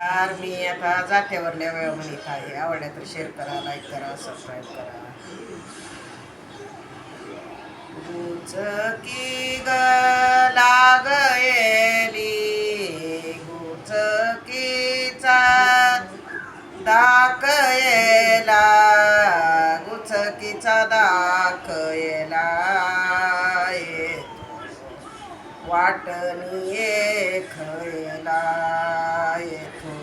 यार मी आता जात्यावरल्या वेळ म्हणत आहे. आवडल्या तर शेअर करा लाईक करा सबस्क्राईब करा. गुचकी ग लागयली गुचकीचा दाक वाटणीये खयला येतो?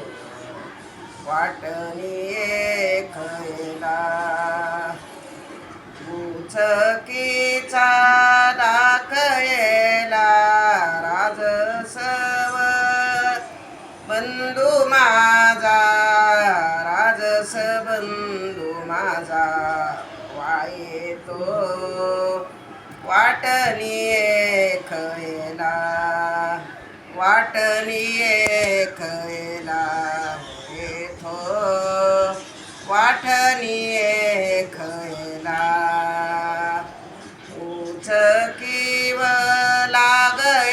वाटणीये खयला? गुचकीचा दाखयला राजसव बंधू माझा राजस बंधू माझा वायेतो. वाटणीये खय वाटणीये खयला येथो. वाटणीये खयला लागली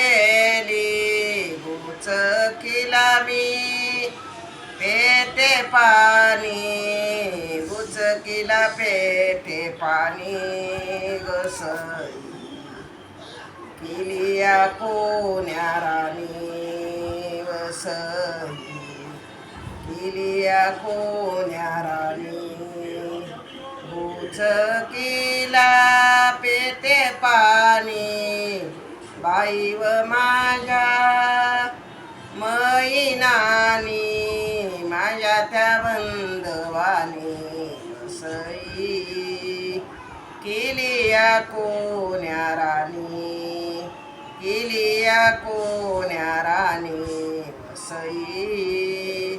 उच किला मी पेटे पाणी बुचकीला पेटे पाणी गसई. किलिया कोण्या राणी वसई किलिया कोण्या राणी? बुचकीला पेते पाणी बाई व माझ्या मैनानी माझ्या त्या बंधवानी सई किलिया कोण्या राणी? किलिया कोण्या राणी? सई.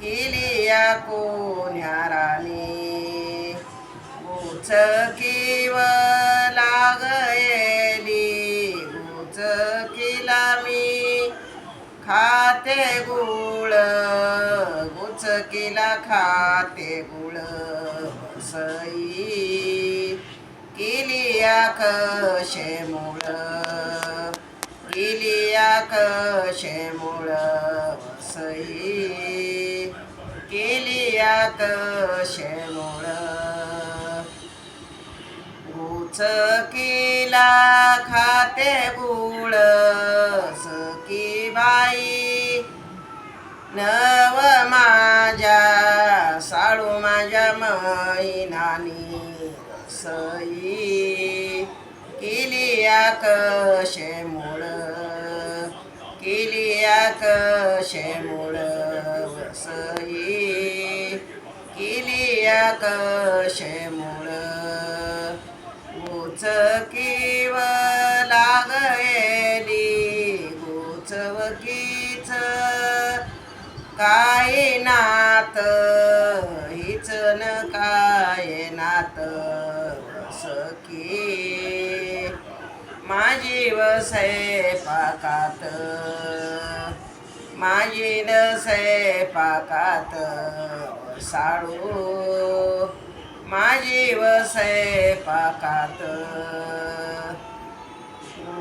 किलिया कोण्या राणी लागली उच केला मी. खाते गुळ. गुचकीला खाते गुळ. सई. किलिया कशे मुळ. किलिया कशे मुळ. सई केली यात शेमोळ मुळ केला खाते गुळ सकी बाई नव माझ्या साळू माझ्या मैनानी. सई केली यात शेमोळ किलिया वसई. किलिया कशे मुळ गुचकीव लागयली गुचवकीच काय नात? हिच न काय नात? सखी माझी वसय पाकात. माईन नसय पाकात साळू माझी वसय पाकात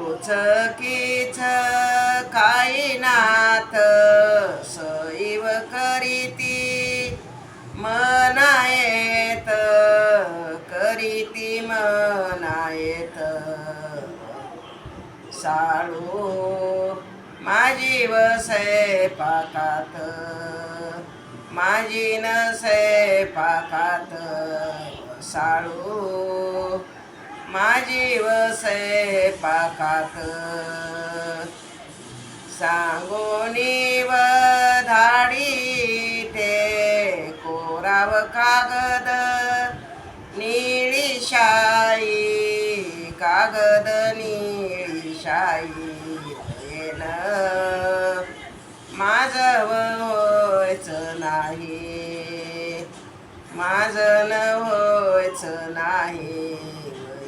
उचकीच काही नाथ सैव करीती. मनायत करीती मनायत साळू माझी वसय पाकात. माझी नसय पाकात साळू. माझी वसय पाकात. सांगोनी व धाडी ते कोराव कागद. निळी शाई कागद निळी शाई. माझं होयच नाही. माझं न होयच नाही.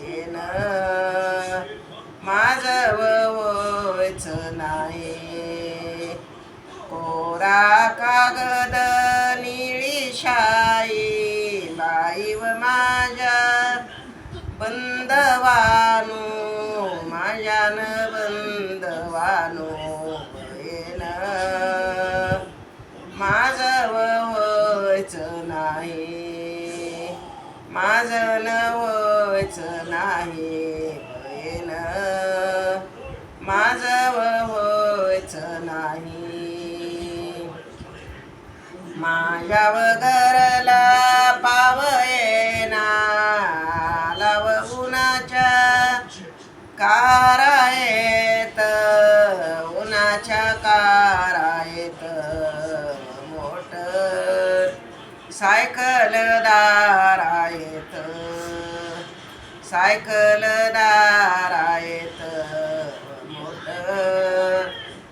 येन माझं होयच नाही. कोरा कागद माझं नाही बहीण. माझं व्हायचं नाही. माझ्या वगरला पावयेना लाव उन्हाच्या कारा येत. उन्हाच्या कारा येत. मोटर सायकलदार येत सायकलदार येत मोटर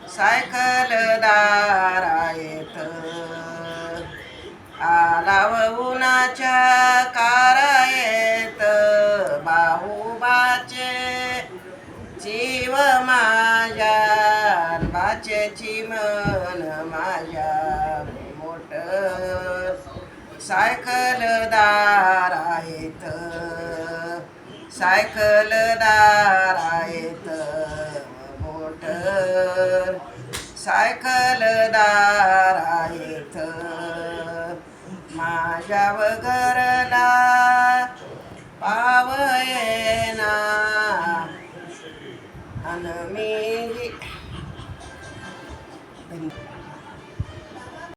सायकलदार येत आलाव उन्हाच्या कारा येत बाहुबाचे जीव माझ्या बाचे चिम माझ्या मोटर सायकलदार आहेत. सायकलदार आहेत. मोटर सायकलदार आहेत. माझ्या वगरला